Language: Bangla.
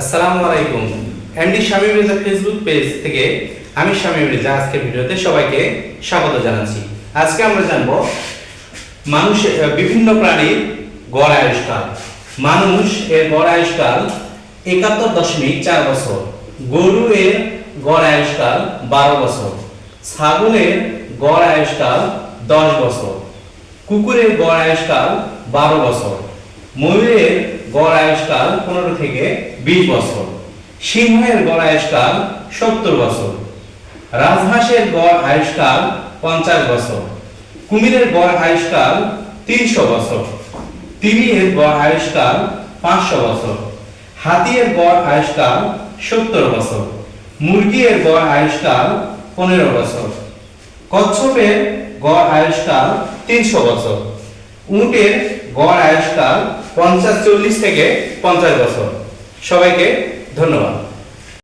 আসসালামু আলাইকুম। MD Shamim Reza Facebook page থেকে আমি শামীম রেজা আজকের ভিডিওতে সবাইকে স্বাগত জানাচ্ছি। আজকে আমরা জানব মানুষ আহ, বিভিন্ন প্রাণীর গড় আয়ুষ্কাল। মানুষ এর গড় আয়ুষ্কাল একাত্তর দশমিক চার বছর। গরু এর গড় আয়ুষ্কাল বারো বছর। ছাগলের গড় আয়ুষ্কাল দশ বছর। কুকুরের গড় আয়ুষ্কাল বারো বছর। ময়ূরের আয়ুষ্কাল পনেরো থেকে বিশ বছর। সিংহের গড় আয়ুষ্কাল সত্তর বছর। রাজহাঁসের গড় আয়ুষ্কাল পঞ্চাশ বছর। কুমিরের গড় আয়ুষ্কাল তিনশো বছর। তিমির গড় আয়ুষ্কাল পাঁচশো বছর। হাতির গড় আয়ুষ্কাল সত্তর বছর। মুরগির গড় আয়ুষ্কাল পনেরো বছর। কচ্ছপের গড় আয়ুষ্কাল তিনশো বছর। উটের গড় আয়ুষ্কাল পঞ্চাশ চল্লিশ থেকে পঞ্চাশ বছর। সবাইকে ধন্যবাদ।